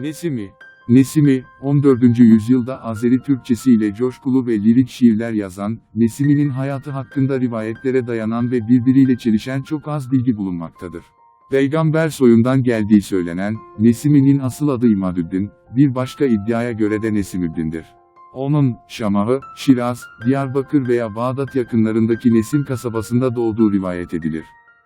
Nesimi Nesimi, 14. yüzyılda Azeri Türkçesi ile coşkulu ve lirik şiirler yazan, Nesimi'nin hayatı hakkında rivayetlere dayanan ve birbiriyle çelişen çok az bilgi bulunmaktadır. Peygamber soyundan geldiği söylenen, Nesimi'nin asıl adı İmadüddin, bir başka iddiaya göre de Nesimüddin'dir. Onun, Şamahı, Şiraz, Diyarbakır veya Bağdat yakınlarındaki Nesim kasabasında doğduğu rivayet edilir.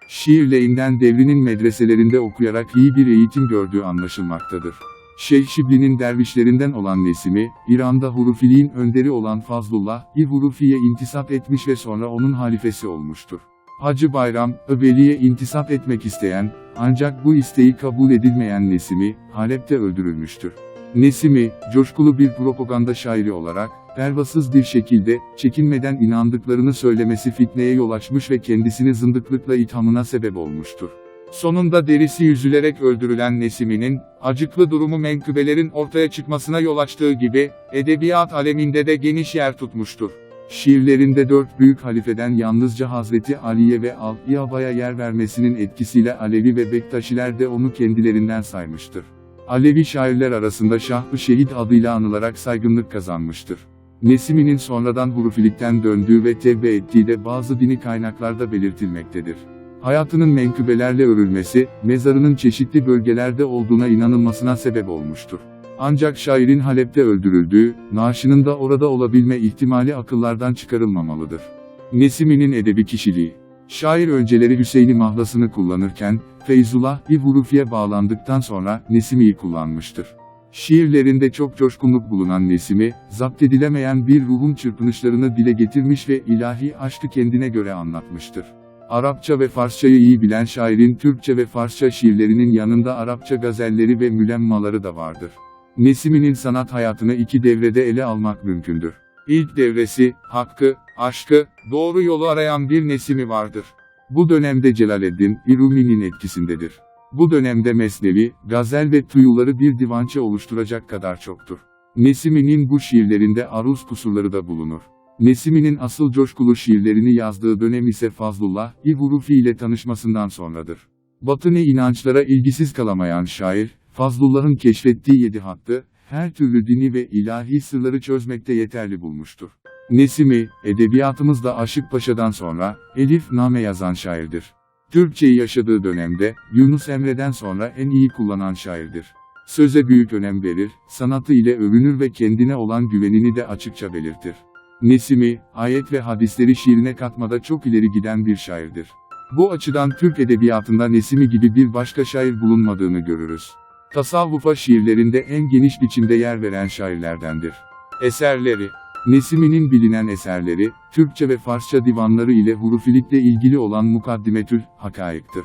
Şiirleyinden devrinin medreselerinde okuyarak iyi bir eğitim gördüğü anlaşılmaktadır. Şeyh Şibli'nin dervişlerinden olan Nesimi, İran'da hurufiliğin önderi olan Fazlullah, bir hurufiye intisap etmiş ve sonra onun halifesi olmuştur. Hacı Bayram, Öbeli'ye intisap etmek isteyen, ancak bu isteği kabul edilmeyen Nesimi, Halep'te öldürülmüştür. Nesimi, coşkulu bir propaganda şairi olarak, pervasız bir şekilde, çekinmeden inandıklarını söylemesi fitneye yol açmış ve kendisini zındıklıkla ithamına sebep olmuştur. Sonunda derisi yüzülerek öldürülen Nesimi'nin, acıklı durumu menkıbelerin ortaya çıkmasına yol açtığı gibi, edebiyat aleminde de geniş yer tutmuştur. Şiirlerinde dört büyük halifeden yalnızca Hazreti Ali'ye ve Al-İyaba'ya yer vermesinin etkisiyle Alevi ve Bektaşiler de onu kendilerinden saymıştır. Alevi şairler arasında Şah-ı Şehit adıyla anılarak saygınlık kazanmıştır. Nesimi'nin sonradan hurufilikten döndüğü ve tevbe ettiği de bazı dini kaynaklarda belirtilmektedir. Hayatının menkıbelerle örülmesi, mezarının çeşitli bölgelerde olduğuna inanılmasına sebep olmuştur. Ancak şairin Halep'te öldürüldüğü, naaşının da orada olabilme ihtimali akıllardan çıkarılmamalıdır. Nesimi'nin edebi kişiliği Şair önceleri Hüseyin'i mahlasını kullanırken, Feyzullah bir hurufiye bağlandıktan sonra Nesimi'yi kullanmıştır. Şiirlerinde çok coşkunluk bulunan Nesimi, zapt edilemeyen bir ruhun çırpınışlarını dile getirmiş ve ilahi aşkı kendine göre anlatmıştır. Arapça ve Farsçayı iyi bilen şairin Türkçe ve Farsça şiirlerinin yanında Arapça gazelleri ve mülemmaları da vardır. Nesimi'nin sanat hayatını iki devrede ele almak mümkündür. İlk devresi, hakkı, aşkı, doğru yolu arayan bir Nesimi vardır. Bu dönemde Celaleddin, Rumi'nin etkisindedir. Bu dönemde Mesnevi, gazel ve tuyuları bir divançe oluşturacak kadar çoktur. Nesimi'nin bu şiirlerinde aruz kusurları da bulunur. Nesimi'nin asıl coşkulu şiirlerini yazdığı dönem ise Fazlullah, hurufi ile tanışmasından sonradır. Batıni inançlara ilgisiz kalamayan şair, Fazlullah'ın keşfettiği yedi hattı, her türlü dini ve ilahi sırları çözmekte yeterli bulmuştur. Nesimi, edebiyatımızda Aşık Paşa'dan sonra, Elif Name yazan şairdir. Türkçeyi yaşadığı dönemde, Yunus Emre'den sonra en iyi kullanan şairdir. Söze büyük önem verir, sanatı ile övünür ve kendine olan güvenini de açıkça belirtir. Nesimi, ayet ve hadisleri şiirine katmada çok ileri giden bir şairdir. Bu açıdan Türk edebiyatında Nesimi gibi bir başka şair bulunmadığını görürüz. Tasavvufa şiirlerinde en geniş biçimde yer veren şairlerdendir. Eserleri Nesimi'nin bilinen eserleri, Türkçe ve Farsça divanları ile hurufilikle ilgili olan Mukaddimetül Hakaik'tir.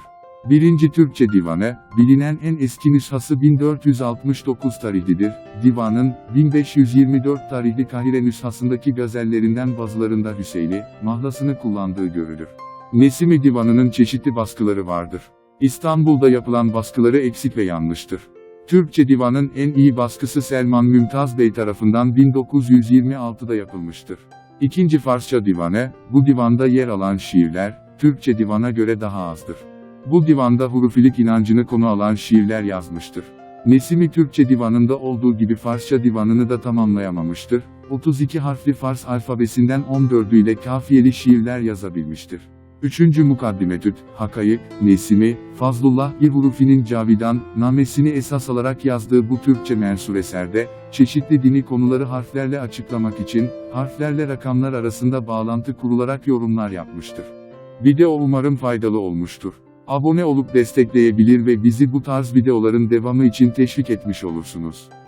1. Türkçe Divanı, bilinen en eski nüshası 1469 tarihlidir. Divanın, 1524 tarihli Kahire nüshasındaki gazellerinden bazılarında Hüseyin'i, mahlasını kullandığı görülür. Nesimi Divanı'nın çeşitli baskıları vardır. İstanbul'da yapılan baskıları eksik ve yanlıştır. Türkçe Divan'ın en iyi baskısı Selman Mümtaz Bey tarafından 1926'da yapılmıştır. İkinci Farsça Divanı, bu divanda yer alan şiirler, Türkçe divana göre daha azdır. Bu divanda hurufilik inancını konu alan şiirler yazmıştır. Nesimi Türkçe divanında olduğu gibi Farsça divanını da tamamlayamamıştır. 32 harfli Fars alfabesinden 14'ü ile kafiyeli şiirler yazabilmiştir. 3. Mukaddimetüt, Hakayık, Nesimi, Fazlullah İrhurufi'nin Cavidan, namesini esas alarak yazdığı bu Türkçe mensur eserde, çeşitli dini konuları harflerle açıklamak için, harflerle rakamlar arasında bağlantı kurularak yorumlar yapmıştır. Video umarım faydalı olmuştur. Abone olup destekleyebilir ve bizi bu tarz videoların devamı için teşvik etmiş olursunuz.